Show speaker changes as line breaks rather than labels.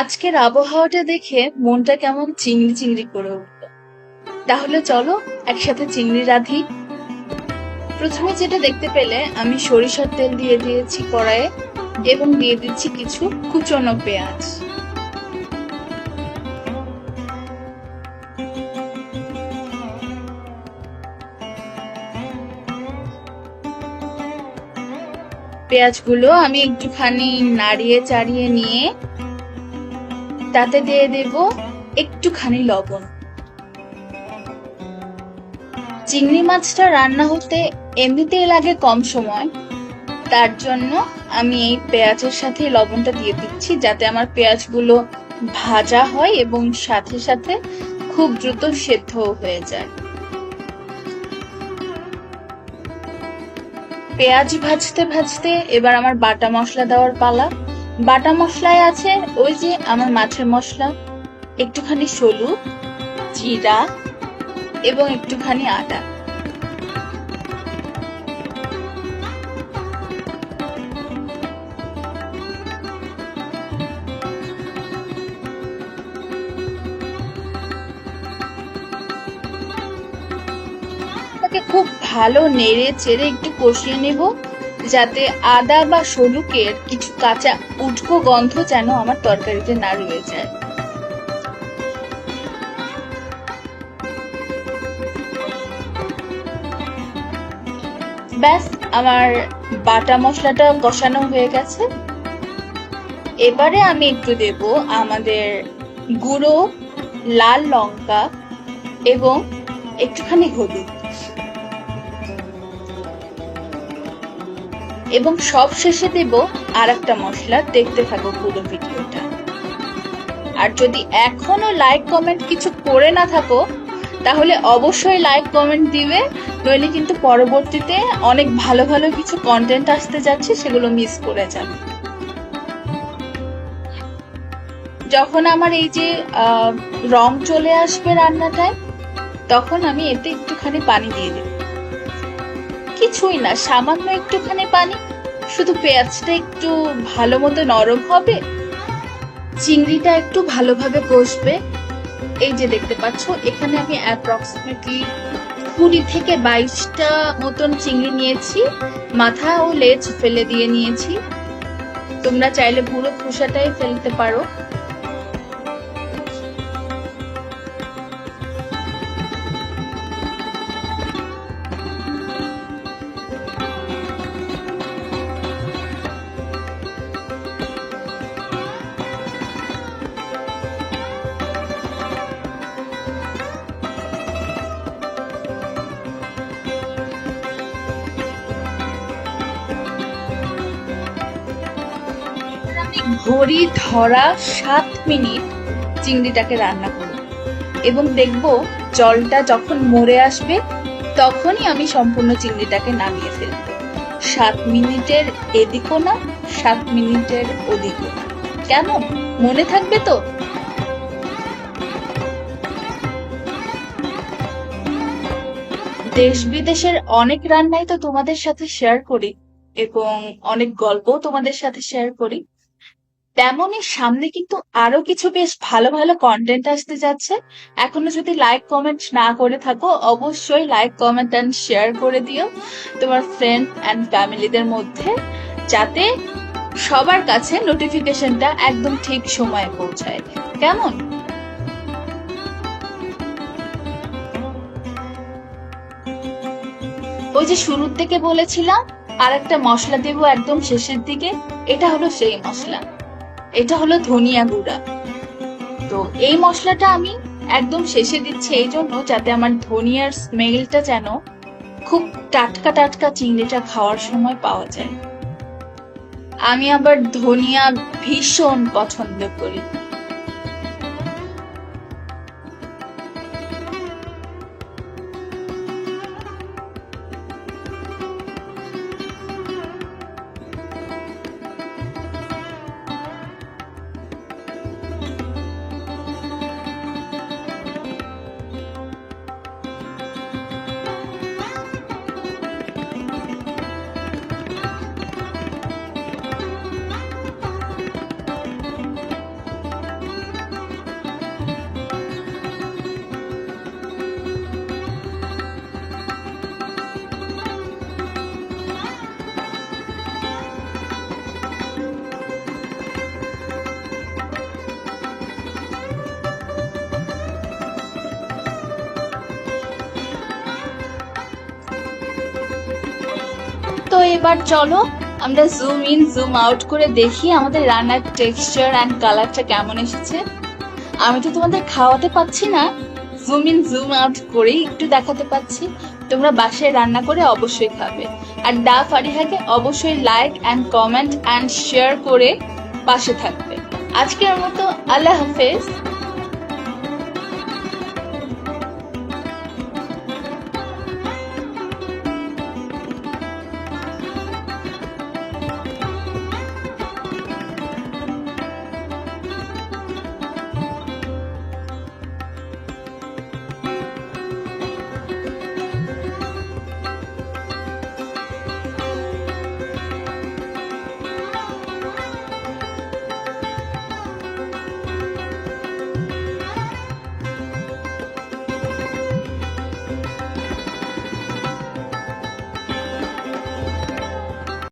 আজকের আবহাওয়াটা দেখে মনটা কেমন চিংড়ি চিংড়ি করে উঠল। তাহলে চলো একসাথে চিংড়ি রাঁধি। প্রথমে যেটা দেখতে পেলে, আমি সরিষার তেল দিয়ে দিয়েছি কড়াইয়ে এবং দিয়ে দিচ্ছি কিছু কুচনো পেঁয়াজ। পেঁয়াজগুলো আমি একটুখানি নাড়িয়ে চাড়িয়ে নিয়ে তাতে দিয়ে দেব একটুখানি লবণ। চিংড়ি মাছটা রান্না হতে এমনিতেই লাগে কম সময়। তার জন্য আমি এই পেঁয়াজের সাথে লবণটা দিয়ে দিচ্ছি যাতে আমার পেঁয়াজগুলো ভাজা হয় এবং সাথে সাথে খুব দ্রুত সেদ্ধ হয়ে যায়। পেঁয়াজ ভাজতে ভাজতে এবার আমার বাটা মশলা দেওয়ার পালা। বাটা মশলায় আছে ওই যে আমার মাছের মশলা, একটুখানি সলু জিরা এবং একটুখানি তাকে খুব ভালো নেড়ে চেড়ে একটু কষিয়ে নেব। যাতে আদা বা সলুকের কিছু কাঁচা উটকো গন্ধ যেন আমার তরকারিতে না রয়ে যায়। ব্যাস, আমার বাটা মশলাটা কষানো হয়ে গেছে। এবারে আমি একটু দেব আমাদের গুঁড়ো, লাল লঙ্কা এবং একটুখানি হলুদ। এবং সব শেষে দেব আর একটা মশলা, দেখতে থাকো পুরো ভিডিওটা। আর যদি এখনও লাইক কমেন্ট কিছু করে না থাকো, তাহলে অবশ্যই লাইক কমেন্ট দিবে। নইলে কিন্তু পরবর্তীতে অনেক ভালো ভালো কিছু কন্টেন্ট আসতে যাচ্ছে, সেগুলো মিস করে যাবে। যখন আমার এই যে রং চলে আসবে রান্নাটায়, তখন আমি এতে একটুখানি পানি দিয়ে দেব। কিছুই না, সামান্য একটুখানি পানি। শুধু পেঁয়াজটা একটু ভালো মতো নরম হবে? চিংড়িটা একটু ভালোভাবে কষবে। এই যে দেখতে পাচ্ছ, এখানে আমি অ্যাপ্রক্সিমেটলি কুড়ি থেকে বাইশটা মতন চিংড়ি নিয়েছি। মাথা ও লেজ ফেলে দিয়ে নিয়েছি। তোমরা চাইলে পুরো খোসাটাই ফেলতে পারো। ঘড়ি ধরা সাত মিনিট চিংড়িটাকে রান্না করব। এবং দেখব জলটা যখন মরে আসবে, তখনই আমি সম্পূর্ণ চিংড়িটাকে নামিয়ে ফেলব। সাত মিনিটের এদিকও না, সাত মিনিটের ওদিকও না। কেন? মনে থাকবে তো? দেশ বিদেশের অনেক রান্নাই তো তোমাদের সাথে শেয়ার করি, এবং অনেক গল্পও তোমাদের সাথে শেয়ার করি। তেমনই সামনে কিন্তু আরও কিছু বেশ ভালো ভালো কন্টেন্ট আসতে যাচ্ছে। এখনও যদি লাইক কমেন্ট না করে থাকো, অবশ্যই লাইক কমেন্ট অ্যান্ড শেয়ার করে দিও তোমার ফ্রেন্ড অ্যান্ড ফ্যামিলিদের মধ্যে, যাতে সবার কাছে নোটিফিকেশনটা একদম ঠিক সময়ে পৌঁছায়। কেমন? ওই যে শুরুর থেকে বলেছিলাম আর একটা মশলা দেবো একদম শেষের দিকে, এটা হলো সেই মশলা। এটা হলো ধনিয়া গুঁড়া। তো এই মশলাটা আমি একদম শেষে দিচ্ছি এই জন্য যাতে আমার ধনিয়ার স্মেলটা যেন খুব টাটকা টাটকা চিংড়িটা খাওয়ার সময় পাওয়া যায়। আমি আবার ধনিয়া ভীষণ পছন্দ করি। তো এবার চলো, আমরা জুম ইন জুম আউট করে দেখি আমাদের রান্নার টেক্সচার অ্যান্ড কালারটা কেমন এসেছে। আমি তো তোমাদের খাওয়াতে পাচ্ছি না জুম ইন জুম আউট করেই একটু দেখাতে পাচ্ছি। তোমরা বাসায় রান্না করে অবশ্যই খাবে। আর ডা ফারিহাকে অবশ্যই like and comment and share করে পাশে থাকবে। আজকের মতো আল্লাহ হাফেজ।